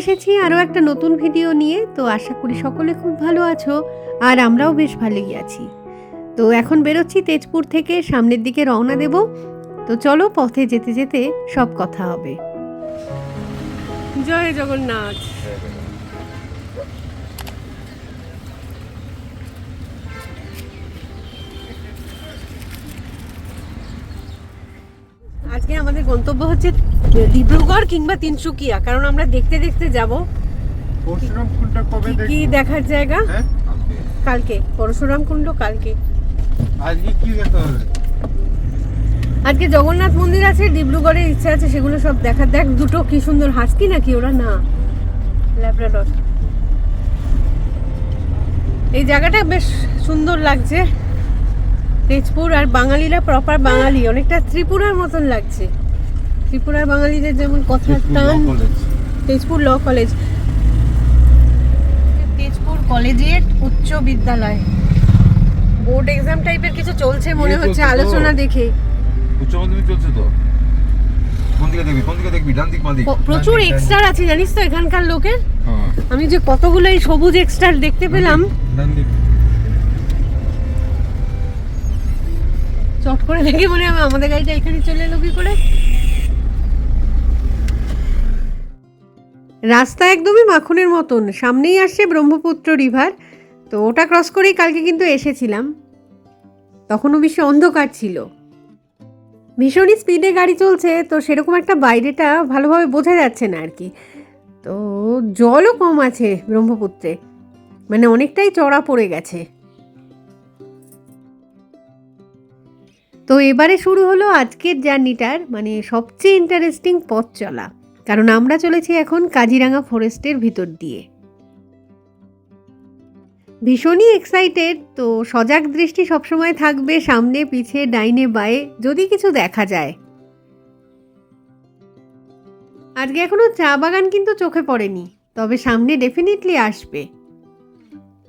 এসেছি আরও একটা নতুন ভিডিও নিয়ে। তো আশা করি সকলে খুব ভালো আছো আর আমরাও বেশ ভালোই আছি। তো এখন বেরোচ্ছি তেজপুর থেকে, সামনের দিকে রওনা দেব। তো চলো পথে যেতে যেতে সব কথা হবে। জয় জগন্নাথ। আজকে আমাদের গন্তব্য হচ্ছে ডিব্রুগড় কিংবা তিনসুকিয়া কারণ আমরা দেখতে দেখতে যাব। পরশুরাম কুণ্ডটা কবে কি কি দেখার জায়গা? হ্যাঁ? কালকে। পরশুরাম কুণ্ড কালকে। আজকে কি দেখতে হবে? আজকে জগন্নাথ মন্দির আছে ডিব্রুগড়ের ইচ্ছা আছে সেগুলো সব দেখার দেখ দুটো কি সুন্দর হাসকি নাকি ওরা? না। ল্যাব্রাডর। এই জায়গাটা বেশ সুন্দর লাগছে। তেজপুর আর বাঙালিরা প্রপার বাঙালি অনেকটা ত্রিপুরার মতন লাগছে। ত্রিপুরার বাঙালিদের যেমন কথার টান তেজপুর ল কলেজ তেজপুর কলেজের উচ্চ বিদ্যালয়। বোর্ড এক্সাম টাইপের কিছু চলছে মনে হচ্ছে আলোচনা দেখে। উচ্চ মাধ্যমিক চলছে তো। কোন দিকে দেখবি কোন দিকে দেখবি? ডান দিক বাঁ দিক? প্রচুর এক্সট্রা আছে জানিস তো এখানকার লোকের? হ্যাঁ। আমি যে কতগুলো এই সবুজ এক্সট্রা দেখতে পেলাম। ডান দিক। চট করে দেখে মনে হয় আমাদের গাড়িটা এখানে চলে এলো কি করে। রাস্তা একদমই মাখনের মতন। সামনেই আসছে ব্রহ্মপুত্র রিভার। তো ওটা ক্রস করেই কালকে কিন্তু এসেছিলাম। তখনও বেশি অন্ধকার ছিল। ভীষণই স্পিডে গাড়ি চলছে, তো সেরকম একটা বাইরেটা ভালোভাবে বোঝা যাচ্ছে না আর কি। তো জলও কম আছে ব্রহ্মপুত্রে। মানে অনেকটাই চড়া পড়ে গেছে। তো এবারে শুরু হলো আজকের জার্নিটার মানে সবচেয়ে ইন্টারেস্টিং পথ চলা। কারণ আমরা চলেছি এখন কাজিরাঙা ফরেস্টের ভিতর দিয়ে। ভীষণই এক্সাইটেড তো সজাগ দৃষ্টি সবসময় থাকবে সামনে, পিছে, ডাইনে, বায়ে, যদি কিছু দেখা যায়। আজকে এখনও চা বাগান কিন্তু চোখে পড়েনি, তবে সামনে ডেফিনেটলি আসবে।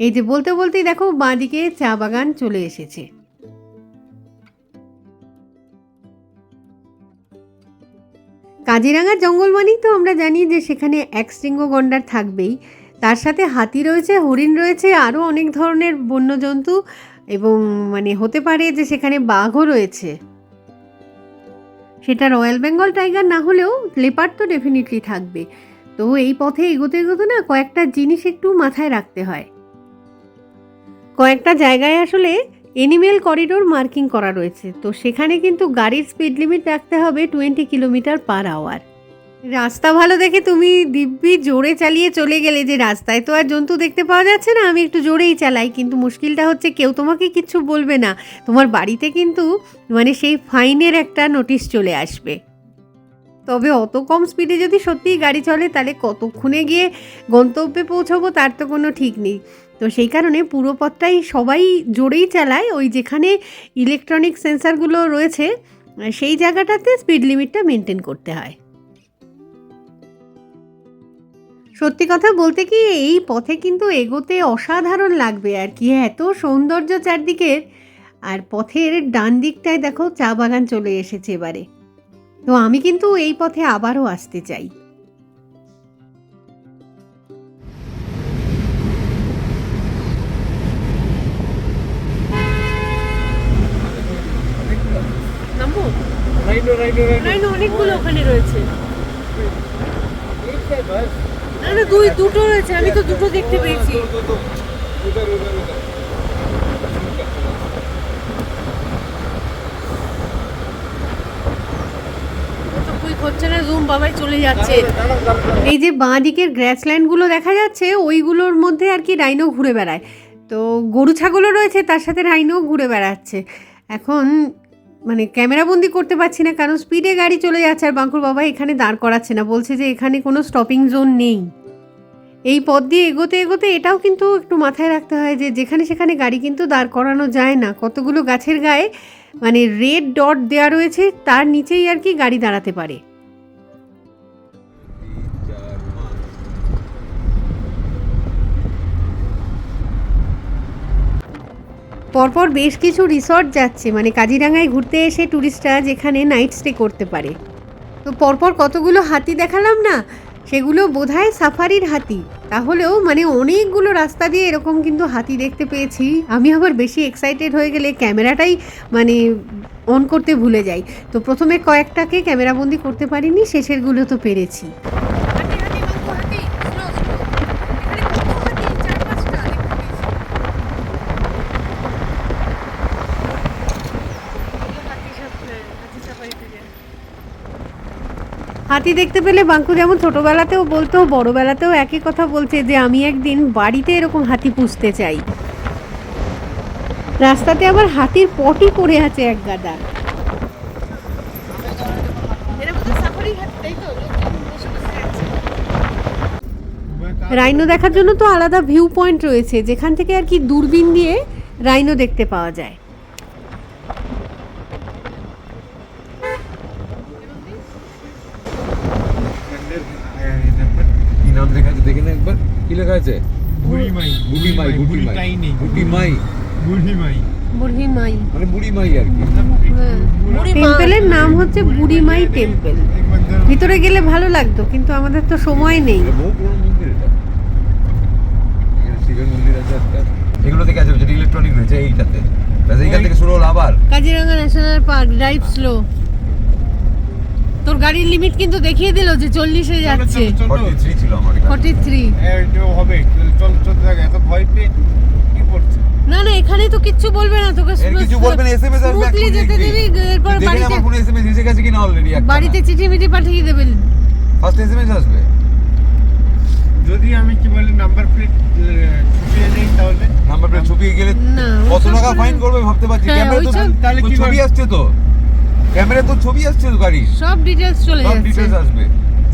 এই যে বলতে বলতেই দেখো বাঁদিকে চা বাগান চলে এসেছে। কাজিরাঙার জঙ্গল মানেই তো আমরা জানি যে সেখানে এক শৃঙ্গ গন্ডার থাকবেই। তার সাথে হাতি রয়েছে, হরিণ রয়েছে, আরও অনেক ধরনের বন্যজন্তু এবং মানে হতে পারে যে সেখানে বাঘও রয়েছে। সেটা রয়্যাল বেঙ্গল টাইগার না হলেও লেপার্ড তো ডেফিনেটলি থাকবে। তো এই পথে এগোতে এগোতে না কয়েকটা জিনিস একটু মাথায় রাখতে হয়। কয়েকটা জায়গায় আসলে এনিমেল করিডোর মার্কিং করা রয়েছে, তো সেখানে কিন্তু গাড়ির স্পিড লিমিট রাখতে হবে টোয়েন্টি কিলোমিটার পার আওয়ার। রাস্তা ভালো দেখে তুমি দিব্যি জোরে চালিয়ে চলে গেলে যে রাস্তায়, তো আর জন্তু দেখতে পাওয়া যাচ্ছে না, আমি একটু জোরেই চালাই, কিন্তু মুশকিলটা হচ্ছে কেউ তোমাকে কিচ্ছু বলবে না, তোমার বাড়িতে কিন্তু মানে সেই ফাইনের একটা নোটিশ চলে আসবে। তবে অত কম স্পিডে যদি সত্যিই গাড়ি চলে, তাহলে কতক্ষণে গিয়ে গন্তব্যে পৌঁছবো তার তো কোনো ঠিক নেই। তো সেই কারণে পুরো পথটাই সবাই জোরেই চালায়। ওই যেখানে ইলেকট্রনিক সেন্সারগুলো রয়েছে, সেই জায়গাটাতে স্পিড লিমিটটা মেনটেন করতে হয়। সত্যি কথা বলতে কি, এই পথে কিন্তু এগোতে অসাধারণ লাগবে আর কি। এত সৌন্দর্য চারদিকের, আর পথের ডান দিকটায় দেখো, চা বাগান চলে এসেছে এবারে। তো আমি কিন্তু এই পথে আবারও আসতে চাই। রাইডো রাইডো রাইনো অনেকগুলো ওখানে রয়েছে। না না দুই দুটো রয়েছে আমি তো দুটো দেখতে পেয়েছি। হচ্ছে না জুম বাবাই চলে যাচ্ছে। এই যে বাঁ দিকের গ্র্যাসল্যান্ডগুলো দেখা যাচ্ছে ওইগুলোর মধ্যে আর কি রাইনো ঘুরে বেড়ায়। তো গরু ছাগলও রয়েছে তার সাথে রাইনো ঘুরে বেড়াচ্ছে। এখন মানে ক্যামেরাবন্দি করতে পারছি না, কারণ স্পিডে গাড়ি চলে যাচ্ছে আর বাঙ্কুর বাবা এখানে দাঁড় করাচ্ছে না। বলছে যে এখানে কোনো স্টপিং জোন নেই। এই পথ দিয়ে এগোতে এগোতে এটাও কিন্তু একটু মাথায় রাখতে হয় যে যেখানে সেখানে গাড়ি কিন্তু দাঁড় করানো যায় না। কতগুলো গাছের গায়ে মানে রেড ডট দেওয়া রয়েছে, তার নিচেই আর কি গাড়ি দাঁড়াতে পারে। পরপর বেশ কিছু রিসর্ট যাচ্ছে মানে কাজিরাঙায় ঘুরতে এসে ট্যুরিস্টরা যেখানে নাইট স্টে করতে পারে। তো পরপর কতগুলো হাতি দেখালাম না? সেগুলো বোধহয় সাফারির হাতি। তাহলেও মানে অনেকগুলো রাস্তা দিয়ে এরকম কিন্তু হাতি দেখতে পেয়েছি। আমি আবার বেশি এক্সাইটেড হয়ে গেলে ক্যামেরাটাই মানে অন করতে ভুলে যাই। তো প্রথমে কয়েকটাকে ক্যামেরাবন্দি করতে পারিনি, শেষেরগুলো তো পেরেছি। হাতি দেখতে পেলে বাঙ্কু যেমন ছোটবেলাতেও বলতো, বড়বেলাতেও একই কথা বলছে যে, আমি একদিন বাড়িতে এরকম হাতি পুষতে চাই। রাস্তাতে আবার হাতির পটি পড়ে আছে এক গাদা। রাইনো দেখার জন্য তো আলাদা ভিউ পয়েন্ট রয়েছে, যেখান থেকে আর কি দূরবীন দিয়ে রাইনো দেখতে পাওয়া যায় কি নাম লেখা আছে দেখে না একবার কি লেখা আছে? মানে আর কি। টেম্পেলের নাম হচ্ছে বুড়িমাই টেম্পল। ভিতরে গেলে ভালো লাগতো কিন্তু আমাদের তো সময় নেই। এগুলো থেকে আছে যেটা ইলেকট্রনিক রয়েছে এইটাতে। এইখান থেকে শুরু হলো আবার। Kaziranga national park drive slow গাড়ির লিমিট কিন্তু দেখিয়ে দিল যে চল্লিশে যাচ্ছে। ফর্টি থ্রি হবে। চল চলতে থাকে এত ভয় পেয়ে কি করছে? না না এখানে তো কিচ্ছু বলবে না তোকে কিছু বলবেন এসএমএস আসবে স্মুথলি যেতে দিবি এরপর নে বাড়িতে আমার ফোনে এসএমএস এসে গেছে কিনা অলরেডি বাড়িতে চিঠি মিঠি পাঠিয়ে দেবেন। ফার্স্ট এসএমএস আসবে। যদি আমি কি বলে নাম্বার প্লেট ছুটিয়ে নেই তাহলে? নাম্বার প্লেট ছবিয়ে গেলে কত টাকা ফাইন করবে ভাবতে পারছি। ক্যামেরা তো তাহলে কি ছবি আসছে তো। ক্যামেরা তো ছবি আসছে তো গাড়ি সব ডিটেলস চলে যাচ্ছে। সব ডিটেলস আসবে।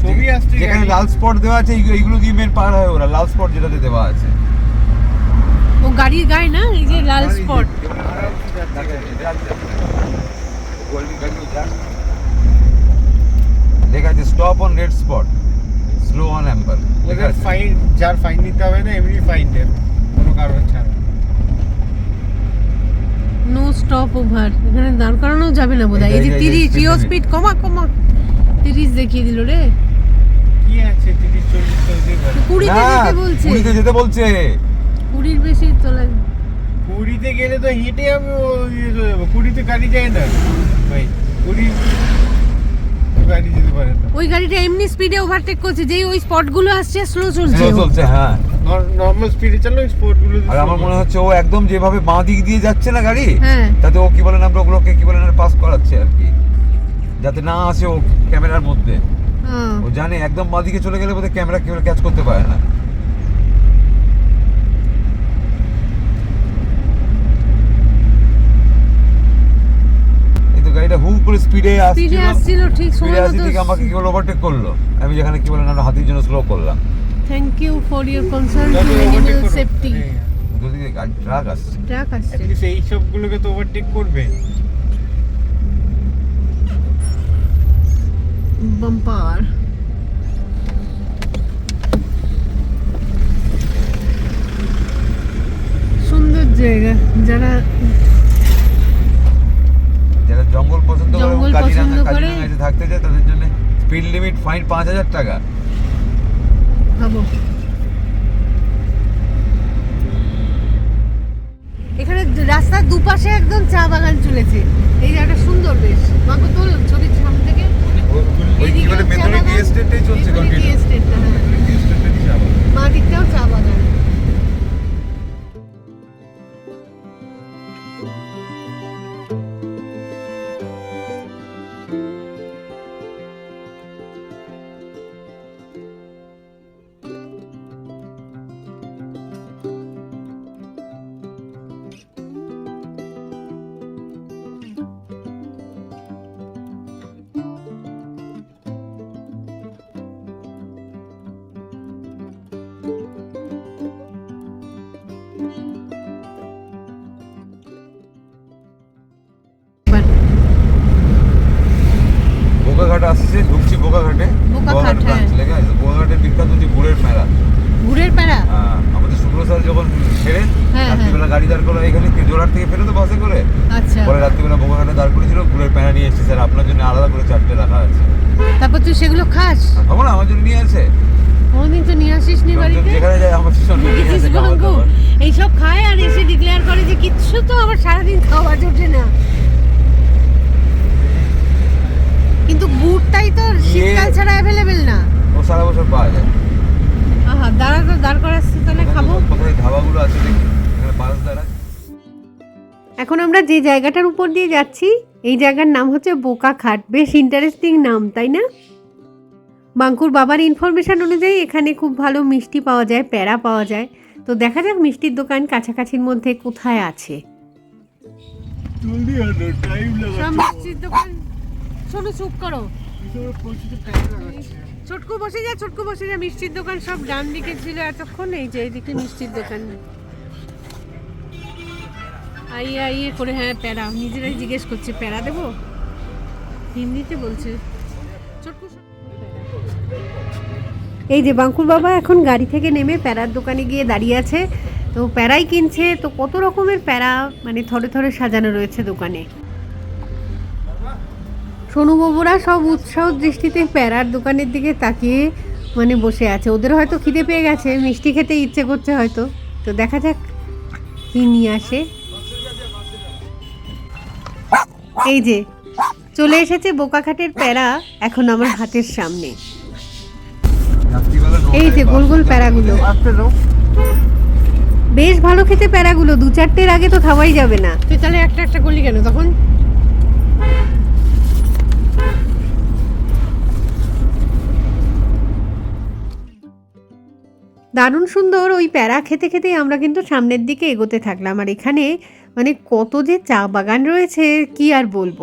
ছবি আসছে যেখানে লাল স্পট দেওয়া আছে এইগুলো- দিয়ে মেন পার হয় ওরা? লাল স্পট যেটাতে দেওয়া আছে। ও গাড়ির গায়ে না? এই যে লাল স্পট লেখা আছে stop on red spot slow on amber ওদের ফাইন যার ফাইন নিতে হবে না এমনি ফাইন দেবে কোনো কারণ ছাড়া। নো স্টপ ওভার এখানে দাঁড় করানো যাবে না বোধহয়। এই এই যে তিরিশ জিও স্পিড কমা কমা। তিরিশ দেখিয়ে দিল রে। কুড়িতে যেতে বলছে। যেতে বলছে। কুড়ির বেশি তোলা পুরীতে গেলে তো হেঁটে আমি ইয়ে চলে যাব। পুরীতে গাড়ি যায় না। ভাই পুরী গাড়ি যেতে পারে না। ওই গাড়িটা এমনি স্পিডে ওভারটেক করছে যেই ওই স্পটগুলো আসছে স্লো চলছে। স্লো চলছে হ্যাঁ। নর্মাল স্পিডে চালো স্পোর্টগুলো আর আমার মনে হচ্ছে ও একদম যেভাবে বাঁ দিক দিয়ে যাচ্ছে না গাড়ি হ্যাঁ। তাতে ও কি বলেন আমরা ওগুলোকে কি বলেন পাস করাচ্ছে আর কি। যাতে না আসে ও ক্যামেরার মধ্যে। হ্যাঁ। ও জানে একদম বাঁ দিকে চলে গেলে বোধহয় ক্যামেরা কেউ ক্যাচ করতে পারে না। এই তো গাড়িটা হু করে স্পিডে স্পিডে আসছিল। আসছিল ঠিক সময় মতো আমাকে কি বলে ওভারটেক করল। আমি যেখানে কি বলেন আমরা হাতির জন্য স্লো করলাম। Thank you for your concern to animal safety যদি গাড়ি ট্রাক আসছে। ট্রাক আসছে। অ্যাটলিস্ট এই সবগুলোকে তো ওভারটেক করবে। বাম্পার সুন্দর জায়গা। যারা যারা জঙ্গল পছন্দ করে জঙ্গল পছন্দ করে। থাকতে চায় তাদের জন্য স্পিড লিমিট ফাইন পাঁচ হাজার টাকা। ভাবো। এখানে রাস্তার দুপাশে একদম চা বাগান চলেছে। এই জায়গাটা সুন্দর বেশ। মাকে তোল ছবির সামনে থেকে ওই কি বলে এদিকেও চা বাগান, চলছে কন্টিনিউ মা দিকটাও চা বাগান। বোকাঘাটের বিখ্যাত যে গুড়ের মেলা গুড়ের প্যারা আহ, আমাদের শুক্র স্যার যখন সেরে হ্যাঁ। রাত্রিবেলা গাড়ি দাঁড় করে এখানে জোরহাট থেকে ফেরো তো বাসে করে? আচ্ছা। পরে রাত্রিবেলা বোকাখানে দাঁড় করেছিল গুড়ের প্যানা নিয়ে এসেছি স্যার আপনার জন্য আলাদা করে চারটে রাখা আছে। তারপর তুই সেগুলো খাস? আমার আমার জন্য নিয়ে আসে। কোনোদিন তো নিয়ে আসিস নি বাড়িতে? যেখানে যায় আমার বাঙ্কু দাবার। এইসব খায় আর এসে ডিক্লেয়ার করে যে কিচ্ছু তো আমার সারাদিন খাওয়া জোটে না। কিন্তু গুড়টাই তো শীতকাল ছাড়া অ্যাভেলেবেল না। সারা বছর পাওয়া যায়। আহা দাঁড়া তো দাঁড় করাচ্ছি তাহলে খাব। কোথায় ধাবাগুলো আছে দেখি এখানে বাস দাঁড়ায়। এখন আমরা যে জায়গাটার উপর দিয়ে যাচ্ছি এই জায়গার নাম হচ্ছে বোকা খাট। বেশ ইন্টারেস্টিং নাম তাই না? বাঙ্কুর বাবার ইনফরমেশন অনুযায়ী এখানে খুব ভালো মিষ্টি পাওয়া যায় প্যারা পাওয়া যায়। তো দেখা যাক মিষ্টির দোকান কাছাকাছির মধ্যে কোথায় আছে। মিষ্টির দোকান শোনো চুপ করো। টাইম লাগাচ্ছে। ছোটকু বসে যা ছোটকু বসে যা। মিষ্টির দোকান সব ডান দিকে ছিল এতক্ষণ, এই যে এইদিকে মিষ্টির দোকান। আইয়ে আইয়ে করে হ্যাঁ প্যারা। নিজেরাই জিজ্ঞেস করছে, প্যারা দেবো? হিন্দিতে বলছে এই যে বাঙ্কুর বাবা এখন গাড়ি থেকে নেমে প্যারার দোকানে গিয়ে দাঁড়িয়ে আছে। তো প্যারাই কিনছে। তো কত রকমের প্যারা মানে থরে থরে সাজানো রয়েছে দোকানে? সোনুবাবুরা সব উৎসাহ দৃষ্টিতে প্যারার দোকানের দিকে তাকিয়ে মানে বসে আছে। ওদের হয়তো খিদে পেয়ে গেছে, মিষ্টি খেতে ইচ্ছে করছে হয়তো। তো দেখা যাক কি নিয়ে আসে। এই যে, চলে এসেছে বোকাখাটের প্যারা এখন আমার হাতের সামনে। এই যে গোল গোল প্যারাগুলো। বেশ ভালো খেতে প্যারাগুলো দু চারটের আগে তো খাওয়াই যাবে না। তুই তাহলে একটা একটা করলি কেন? তখন দারুণ সুন্দর ওই প্যারা খেতে খেতেই আমরা কিন্তু সামনের দিকে এগোতে থাকলাম। আর এখানে মানে কত যে চা বাগান রয়েছে, কি আর বলব?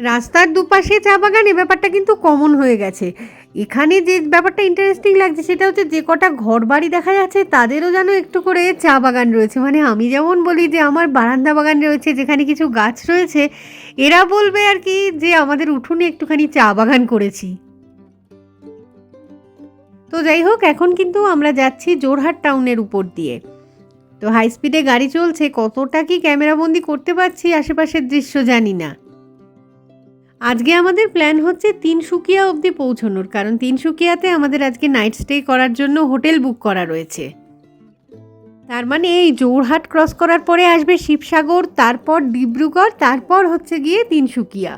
রাস্তার দুপাশে চা বাগান এ ব্যাপারটা কিন্তু কমন হয়ে গেছে। এখানে যে ব্যাপারটা ইন্টারেস্টিং লাগছে সেটা হচ্ছে যে কটা ঘর বাড়ি দেখা যাচ্ছে, তাদেরও যেন একটু করে চা বাগান রয়েছে। মানে আমি যেমন বলি যে আমার বারান্দা বাগান রয়েছে, যেখানে কিছু গাছ রয়েছে, এরা বলবে আর কি যে আমাদের উঠোনে একটুখানি চা বাগান করেছি। তো যাই হোক, এখন কিন্তু আমরা যাচ্ছি জোরহাট টাউনের উপর দিয়ে। তো হাই স্পিডে গাড়ি চলছে, কতটা কি ক্যামেরাবন্দি করতে পারছি আশেপাশের দৃশ্য জানি না। আজকে আমাদের প্ল্যান হচ্ছে তিনসুকিয়া অবধি পৌঁছানোর, কারণ তিনসুকিয়াতে আমাদের আজকে নাইট স্টে করার জন্য হোটেল বুক করা রয়েছে। তার মানে এই জোরহাট ক্রস করার পরে আসবে শিবসাগর, তারপর ডিব্রুগড়, তারপর হচ্ছে গিয়ে তিনসুকিয়া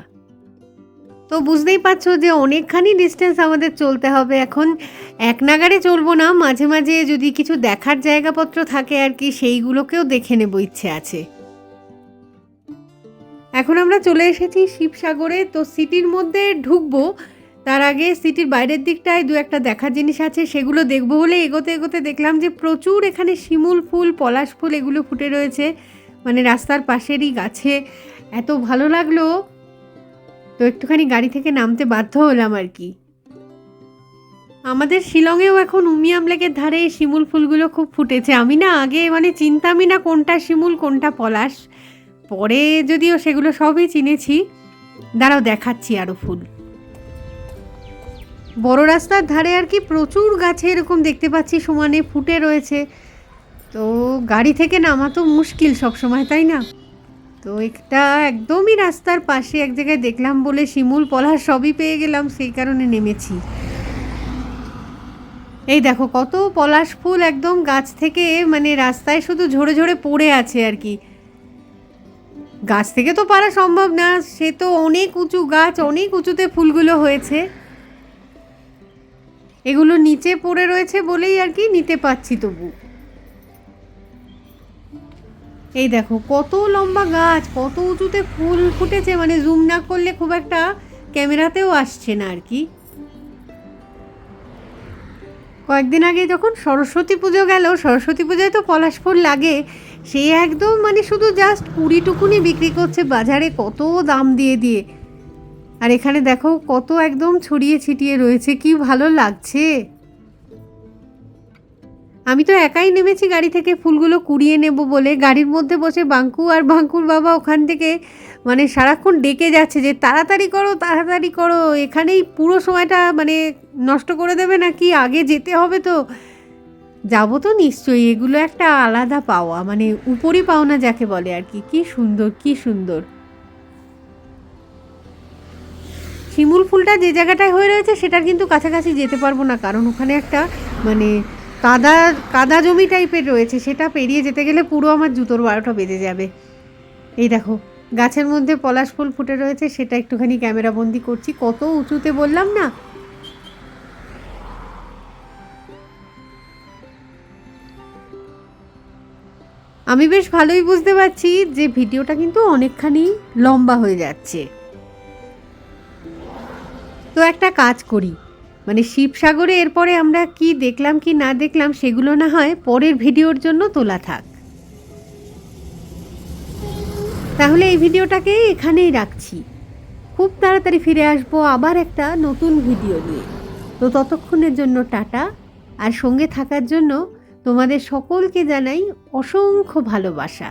তো বুঝতেই পারছ যে অনেকখানি ডিস্টেন্স আমাদের চলতে হবে। এখন এক নাগারে চলবো না, মাঝে মাঝে যদি কিছু দেখার জায়গাপত্র থাকে আর কি, সেইগুলোকেও দেখে নেব ইচ্ছে আছে। এখন আমরা চলে এসেছি শিবসাগরে, তো সিটির মধ্যে ঢুকবো। তার আগে সিটির বাইরের দিকটায় দু একটা দেখার জিনিস আছে, সেগুলো দেখব বলে এগোতে এগোতে দেখলাম যে প্রচুর এখানে শিমুল ফুল, পলাশ ফুল এগুলো ফুটে রয়েছে। মানে রাস্তার পাশেরই গাছে। এত ভালো লাগল। তো একটুখানি গাড়ি থেকে নামতে বাধ্য হলাম আর কি। আমাদের শিলংয়েও এখন উমিয়াম লেকের ধারে শিমুল ফুলগুলো খুব ফুটেছে। আমি না আগে মানে চিনতামই না কোনটা শিমুল, কোনটা পলাশ। পরে যদিও সেগুলো সবই চিনেছি। দাঁড়াও দেখাচ্ছি আরও ফুল। বড় রাস্তার ধারে আর কি প্রচুর গাছে এরকম দেখতে পাচ্ছি, সমানে ফুটে রয়েছে। তো গাড়ি থেকে নামা তো মুশকিল সব সময় তাই না? তো একটা একদমই রাস্তার পাশে এক জায়গায় দেখলাম বলে শিমুল পলাশ সবই পেয়ে গেলাম, সেই কারণে নেমেছি। এই দেখো কত পলাশ ফুল একদম গাছ থেকে মানে রাস্তায় শুধু ঝরে ঝরে পড়ে আছে আর কি। গাছ থেকে তো পারা সম্ভব না, সে তো অনেক উঁচু গাছ, অনেক উঁচুতে ফুলগুলো হয়েছে। এগুলো নিচে পড়ে রয়েছে বলেই আর কি নিতে পাচ্ছি তবু। এই দেখো, কত লম্বা গাছ, কত উঁচুতে ফুল ফুটেছে মানে জুম না করলে খুব একটা ক্যামেরাতেও আসছে না আর কি। কয়েকদিন আগে যখন সরস্বতী পুজো গেল, সরস্বতী পুজোয় তো পলাশ ফুল লাগে, সে একদম মানে শুধু জাস্ট কুড়িটুকুনি বিক্রি করছে বাজারে, কত দাম দিয়ে দিয়ে। আর এখানে দেখো, কত একদম ছড়িয়ে ছিটিয়ে রয়েছে, কি ভালো লাগছে। আমি তো একাই নেমেছি গাড়ি থেকে, ফুলগুলো কুড়িয়ে নেব বলে। গাড়ির মধ্যে বসে বাঙ্কু আর বাঙ্কুর বাবা ওখান থেকে মানে সারাক্ষণ ডেকে যাচ্ছে যে, তাড়াতাড়ি করো তাড়াতাড়ি করো, এখানেই পুরো সময়টা মানে নষ্ট করে দেবে নাকি? আগে যেতে হবে তো। যাব তো নিশ্চয়ই, এগুলো একটা আলাদা পাওয়া মানে উপরি পাওনা যাকে বলে আর কি। কি সুন্দর কি সুন্দর। শিমুল ফুলটা যে জায়গাটায় হয়ে রয়েছে, সেটার কিন্তু কাছাকাছি যেতে পারব না, কারণ ওখানে একটা মানে কাদা কাদা জমি টাইপের রয়েছে, সেটা পেরিয়ে যেতে গেলে পুরো আমার জুতোর বারোটা বেজে যাবে। এই দেখো, গাছের মধ্যে পলাশ ফুল ফুটে রয়েছে, সেটা একটুখানি ক্যামেরা বন্দি করছি। কত উঁচুতে বললাম না? আমি বেশ ভালোই বুঝতে পারছি যে ভিডিওটা কিন্তু অনেকখানি লম্বা হয়ে যাচ্ছে। তো একটা কাজ করি মানে শিবসাগরে এরপরে আমরা কি দেখলাম কি না দেখলাম সেগুলো না হয় পরের ভিডিওর জন্য তোলা থাক। তাহলে এই ভিডিওটাকে এখানেই রাখছি। খুব তাড়াতাড়ি ফিরে আসব আবার একটা নতুন ভিডিও নিয়ে। তো ততক্ষণের জন্য টাটা। আর সঙ্গে থাকার জন্য তোমাদের সকলকে জানাই অসংখ্য ভালোবাসা।